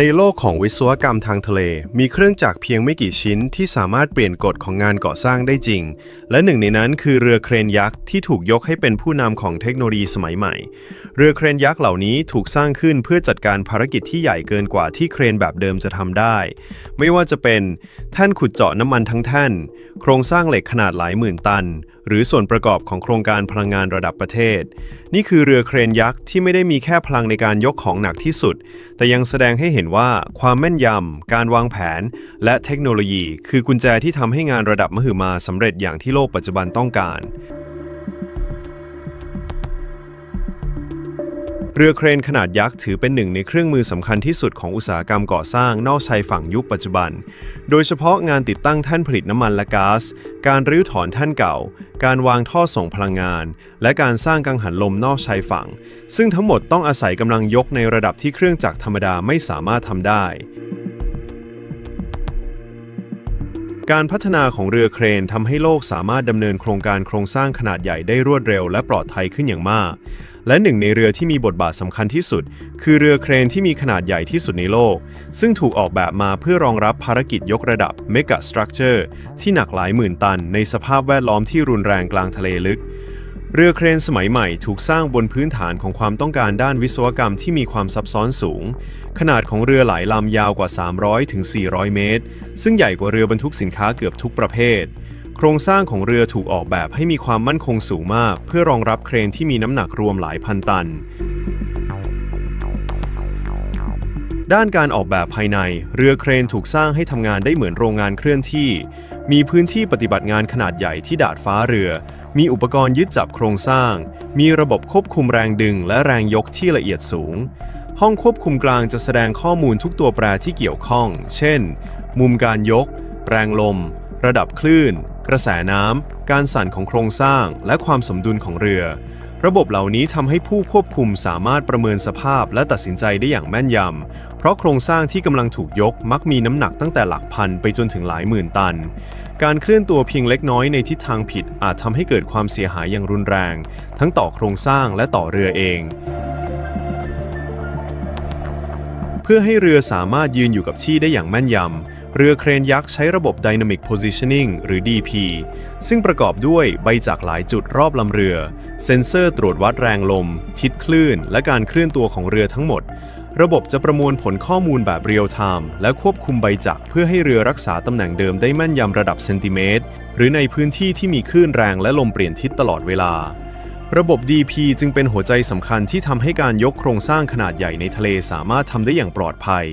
ในโลกของวิศวกรรมทางทะเล มีเครื่องจักรเพียงไม่กี่ชิ้นที่สามารถเปลี่ยนกฎของงานก่อสร้างได้จริง และหนึ่งในนั้นคือเรือเครนยักษ์ที่ถูกยกให้เป็นผู้นำของเทคโนโลยีสมัยใหม่ เรือเครนยักษ์เหล่านี้ถูกสร้างขึ้นเพื่อจัดการภารกิจที่ใหญ่เกินกว่าที่เครนแบบเดิมจะทำได้ ไม่ว่าจะเป็นแท่นขุดเจาะน้ำมันทั้งแท่น โครงสร้างเหล็กขนาดหลายหมื่นตัน หรือส่วนประกอบของโครงการพลังงานระดับประเทศ นี่คือเรือเครนยักษ์ที่ไม่ได้มีแค่พลังในการยกของหนักที่สุด แต่ยังแสดงให้เห็นว่าความแม่นยำ การวางแผน และเทคโนโลยี คือกุญแจที่ทำให้งานระดับมหึมาสำเร็จอย่างที่โลกปัจจุบันต้องการ เรือเครนขนาดยักษ์ถือเป็นหนึ่งในเครื่องมือสำคัญที่สุดของอุตสาหกรรมก่อสร้างนอกชายฝั่งยุคปัจจุบัน โดยเฉพาะงานติดตั้งแท่นผลิตน้ำมันและก๊าซ การรื้อถอนแท่นเก่า การวางท่อส่งพลังงาน และการสร้างกังหันลมนอกชายฝั่ง ซึ่งทั้งหมดต้องอาศัยกำลังยกในระดับที่เครื่องจักรธรรมดาไม่สามารถทำได้ การพัฒนาของเรือเครนทำให้โลกสามารถดำเนินโครงการโครงสร้างขนาดใหญ่ได้รวดเร็วและปลอดภัยขึ้นอย่างมาก และหนึ่งในเรือที่มีบทบาทสำคัญที่สุด คือเรือเครนที่มีขนาดใหญ่ที่สุดในโลก ซึ่งถูกออกแบบมาเพื่อรองรับภารกิจยกระดับ Mega Structure ที่หนักหลายหมื่นตันในสภาพแวดล้อมที่รุนแรงกลางทะเลลึก เรือเครนสมัยใหม่ถูกสร้างบนพื้นฐานของความต้องการด้านวิศวกรรมที่มีความซับซ้อนสูง ขนาดของเรือหลายลำยาวกว่า 300 ถึง 400 เมตร ซึ่งใหญ่กว่าเรือบรรทุกสินค้าเกือบทุกประเภท โครงสร้างของเรือถูกออกแบบให้มีความมั่นคงสูงมาก เพื่อรองรับเครนที่มีน้ำหนักรวมหลายพันตัน ด้านการออกแบบภายใน เรือเครนถูกสร้างให้ทำงานได้เหมือนโรงงานเคลื่อนที่ มีพื้นที่ปฏิบัติงานขนาดใหญ่ที่ดาดฟ้าเรือ มีอุปกรณ์ยึดจับโครงสร้าง มีระบบควบคุมแรงดึงและแรงยกที่ละเอียดสูง ห้องควบคุมกลางจะแสดงข้อมูลทุกตัวแปรที่เกี่ยวข้อง เช่น มุมการยก แรงลม ระดับคลื่น กระแสน้ำ การสั่นของโครงสร้าง และความสมดุลของเรือ ระบบเหล่านี้ทำให้ผู้ควบคุมสามารถประเมินสภาพและตัดสินใจได้อย่างแม่นยำ เพราะโครงสร้างที่กำลังถูกยกมักมีน้ำหนักตั้งแต่หลักพันไปจนถึงหลายหมื่นตัน การเคลื่อนตัวเพียงเล็กน้อยในทิศทางผิดอาจทำให้เกิดความเสียหายอย่างรุนแรง ทั้งต่อโครงสร้างและต่อเรือเอง เพื่อให้เรือสามารถยืนอยู่กับที่ได้อย่างแม่นยำ เรือเครนยักษ์ใช้ระบบ Dynamic Positioning หรือ DP ซึ่งประกอบด้วยใบจักรหลายจุดรอบลำเรือ เซ็นเซอร์ตรวจวัดแรงลม ทิศคลื่น และการเคลื่อนตัวของเรือทั้งหมด ระบบจะประมวลผลข้อมูลแบบเรียลไทม์และควบคุมใบจักรเพื่อให้เรือรักษาตำแหน่งเดิมได้แม่นยำระดับเซนติเมตร หรือในพื้นที่ที่มีคลื่นแรงและลมเปลี่ยนทิศตลอดเวลาระบบ DP จึงเป็นหัวใจสำคัญที่ทำให้การยกโครงสร้างขนาดใหญ่ในทะเลสามารถทำได้อย่างปลอดภัย